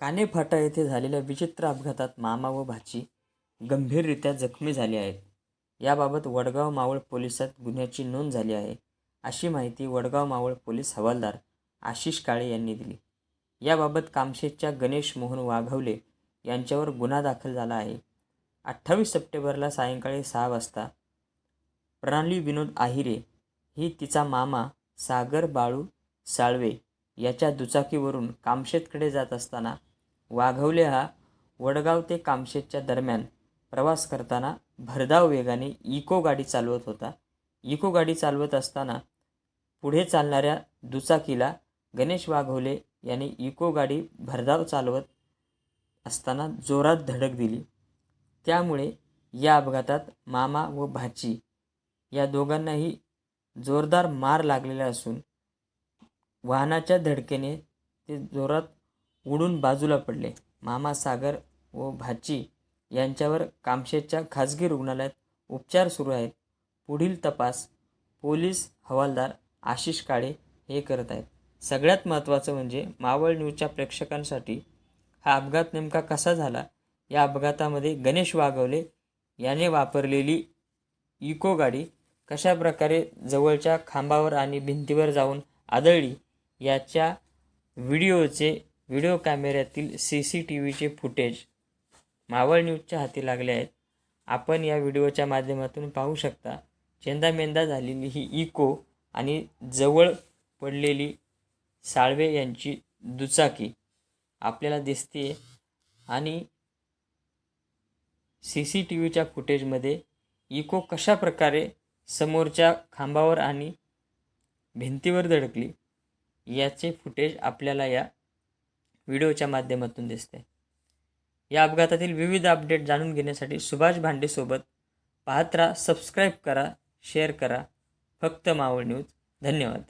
कानेफाटा येथे झालेल्या विचित्र अपघातात मामा व भाची गंभीररित्या जखमी झाले आहेत. याबाबत वडगाव मावळ पोलिसात गुन्ह्याची नोंद झाली आहे अशी माहिती वडगाव मावळ पोलीस हवालदार आशिष काळे यांनी दिली. याबाबत कामशेतच्या गणेश मोहन वाघवले यांच्यावर गुन्हा दाखल झाला आहे. अठ्ठावीस सप्टेंबरला सायंकाळी सहा वाजता प्रणाली विनोद आहिरे ही तिचा मामा सागर बाळू साळवे याच्या दुचाकीवरून कामशेतकडे जात असताना वाघवले हा वडगाव ते कामशेतच्या दरम्यान प्रवास करताना भरधाव वेगाने इको गाडी चालवत होता. इको गाडी चालवत असताना पुढे चालणाऱ्या दुचाकीला गणेश वाघवले याने इको गाडी भरधाव चालवत असताना जोरात धडक दिली. त्यामुळे या अपघातात मामा व भाची या दोघांनाही जोरदार मार लागलेला असून वाहनाच्या धडकेने ते जोरात उडून बाजूला पडले. मामा सागर व भाची यांच्यावर कामशेतच्या खाजगी रुग्णालयात उपचार सुरू आहेत. पुढील तपास पोलीस हवालदार आशिष काळे हे करत आहेत. सगळ्यात महत्त्वाचं म्हणजे मावळ न्यूजच्या प्रेक्षकांसाठी हा अपघात नेमका कसा झाला? या अपघातामध्ये गणेश वाघवले याने वापरलेली इको गाडी कशा प्रकारे जवळच्या खांबावर आणि भिंतीवर जाऊन आदळली? याच्या व्हिडिओचे व्हिडिओ कॅमेऱ्यातील सी सी टी व्हीचे फुटेज मावळ न्यूजच्या हाती लागले आहेत. आपण या व्हिडिओच्या माध्यमातून पाहू शकता चेंदामेंदा झालेली ही इको आणि जवळ पडलेली साळवे यांची दुचाकी आपल्याला दिसते आणि सी सी टी व्हीच्या फुटेजमध्ये इको कशा प्रकारे समोरच्या खांबावर आणि भिंतीवर धडकली? याचे फुटेज आपल्याला या व्हिडिओच्या माध्यमातून दिसते. या अपघातातील विविध अपडेट जाणून घेण्यासाठी सुभाष भांडेसोबत पाहत राहा सबस्क्राईब करा शेअर करा. फक्त मावळ न्यूज धन्यवाद.